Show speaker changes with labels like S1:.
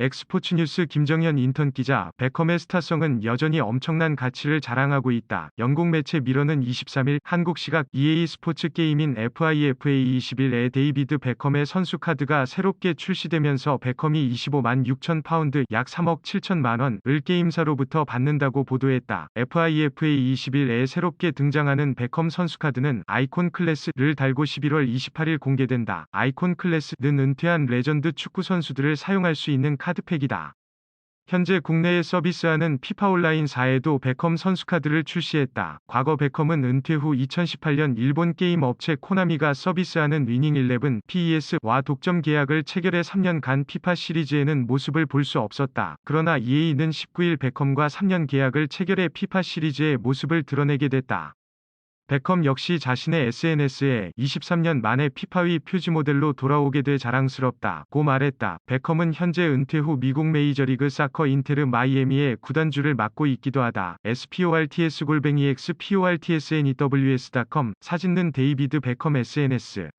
S1: 엑스포츠 뉴스 김정현 인턴 기자, 베컴의 스타성은 여전히 엄청난 가치를 자랑하고 있다. 영국 매체 미러는 23일 한국 시각 EA 스포츠 게임인 FIFA 21에 데이비드 베컴의 선수 카드가 새롭게 출시되면서 베컴이 25만 6천 파운드 약 3억 7천만 원을 게임사로부터 받는다고 보도했다. FIFA 21에 새롭게 등장하는 베컴 선수 카드는 아이콘 클래스를 달고 11월 28일 공개된다. 아이콘 클래스는 은퇴한 레전드 축구 선수들을 사용할 수 있는 카드 팩이다. 현재 국내에 서비스하는 피파 온라인 4에도 베컴 선수 카드를 출시했다. 과거 베컴은 은퇴 후 2018년 일본 게임 업체 코나미가 서비스하는 위닝 11 PES와 독점 계약을 체결해 3년간 피파 시리즈에는 모습을 볼 수 없었다. 그러나 EA는 19일 베컴과 3년 계약을 체결해 피파 시리즈의 모습을 드러내게 됐다. 베컴 역시 자신의 SNS에 23년 만에 피파위 표지 모델로 돌아오게 돼 자랑스럽다. 고 말했다. 베컴은 현재 은퇴 후 미국 메이저리그 사커 인테르 마이애미의 구단주를 맡고 있기도 하다. sports 골뱅이 xportsnews.com 사진는 데이비드 베컴 SNS